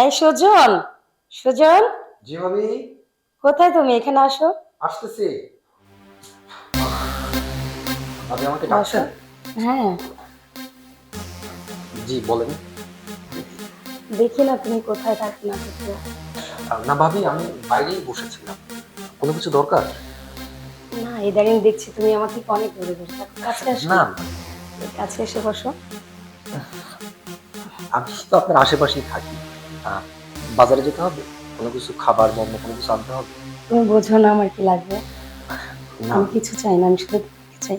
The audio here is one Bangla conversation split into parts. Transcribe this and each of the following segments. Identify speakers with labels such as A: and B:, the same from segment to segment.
A: এই
B: জি ভাবি।
A: কোথায় তুমি? এখানে আসো।
B: আসতেছি। আমাকে ডাকছেন?
A: হ্যাঁ।
B: জি বলেন।
A: দেখি না তুমি কোথায় থাকতে না
B: না ভাবি আমি বাইরেই বসেছিলাম। কোনো কিছু দরকার?
A: ইদানিং দেখছি তুমি আমার থেকে অনেক দূরে বসে। থাকো কাছে আসো।
B: না
A: কাছে এসে বসো।
B: আমি তো আপনার আশেপাশেই থাকি। বাজারে যেতে হবে? কোনো কিছু খাবার বা অন্য কোনো কিছু আনতে হবে?
A: তুমি বোঝো না আমার কি লাগবে।
B: না।
A: আমি কিছু চাই না আমি শুধু চাই?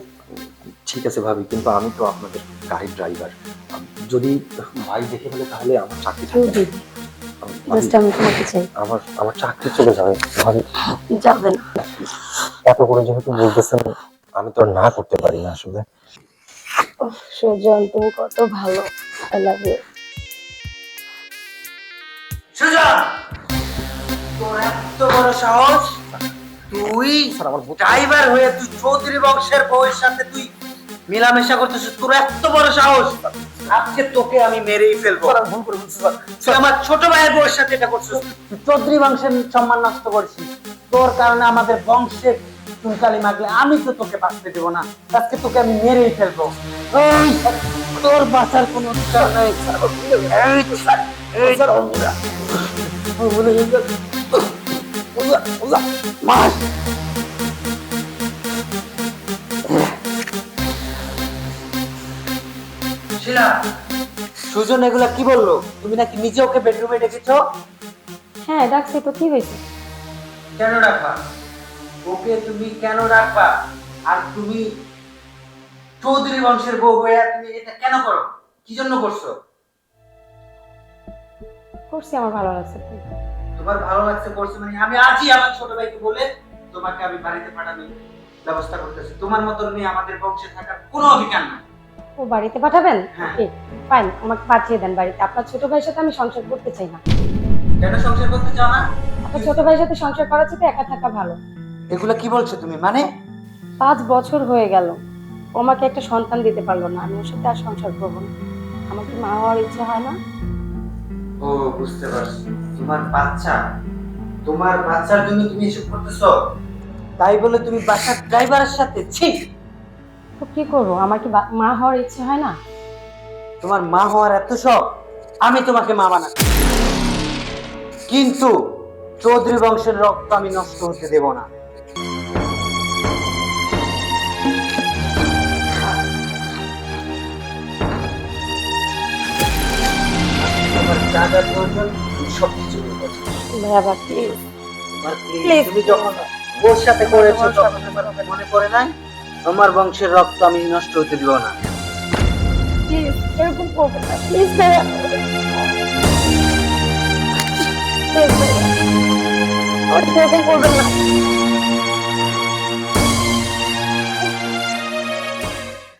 B: ঠিক আছে ভাবি কিন্তু আমি তো আপনাদের গাড়ির ড্রাইভার যদি ভাই দেখে ফেলে তাহলে আমার চাকরি থাকবে। আমার আমার চাকরি চলে যাবে।
A: যাবে না।
B: এত করে যেহেতু বলতেছেন আমি তো না করতে পারি না আসলে।
A: সুজন তুমি কত ভালো। I love you
C: Sujan! তোর এত বড় সাহস? তুই
B: আমার
C: ড্রাইভার হয়ে তুই চৌধুরী বংশের বউয়ের সাথে তুই মেলামেশা করতেছিস তোর এত বড় সাহস। আজকে তোকে আমি মেরেই ফেলব। তুই আমার ছোট ভাইয়ের বউয়ের সাথে এটা করছিস। চৌধুরী বংশের সম্মান নষ্ট করছিস তোর কারণে আমাদের বংশের চুনকালি মাগলে, আমি তো তোকে বাঁচতে দেবো না। আজকে তোকে আমি মেরেই ফেলব। তোর বাঁচার কোনো অধিকার সুজন এগুলা কি বলল? তুমি নাকি নিজে ওকে বেডরুমে ডেকেছো?
A: হ্যাঁ ডাকছি তো, কি হয়েছে?
C: কেন রাখবা? ওকে তুমি কেন রাখবা? আর তুমি চৌধুরী বংশের বউ হয়ে তুমি এটা কেন করো? কি জন্য করছ?
A: করছি আমার ভালো লাগছে।
C: তোমার ভালো লাগছে করছ মানে আমি আজই আমার ছোট ভাইকে বলে তোমাকে আমি বাড়িতে পাঠানোর ব্যবস্থা করতেছি। তোমার মতন মেয়ে আমাদের বংশে থাকার কোনো অধিকার নাই।
A: ও বাড়িতে পাঠাবেন?
C: হ্যাঁ।
A: ফাইন আমাকে পাঠিয়ে দেন বাড়িতে। আপনার ছোট ভাইয়ের সাথে আমি সংসার করতে চাই না।
C: কেন সংসার করতে চাও না?
A: আপনার ছোট ভাইয়ের সাথে সংসার করার চেয়ে একা থাকা ভালো।
C: এগুলো কি বলছো তুমি মানে?
A: পাঁচ বছর হয়ে গেল। ও আমাকে একটা সন্তান দিতে পারল না আমি ওর সাথে আর সংসার করব না। আমার কি মা হওয়ার ইচ্ছা হয় না?
C: ও বুঝতে পারছি। তোমার বাচ্চা? তোমার বাচ্চার জন্য তুমি এসব করতেছো? তাই বলে তুমি বাসার ড্রাইভারের সাথে ছি!
A: তো কি করব? আমার কি মা হওয়ার ইচ্ছে হয় না?
C: তোমার মা হওয়ার এত শখ আমি তোমাকে মা বানাই কিন্তু চৌধুরী বংশের রক্ত আমি নষ্ট হতে দেব না। ওর সাথে করেছ মনে পড়ে নাই? তোমার বংশের রক্ত আমি নষ্ট হতে দিব না।
A: প্লিজ এরকম করবেন না। প্লিজ 我りが了。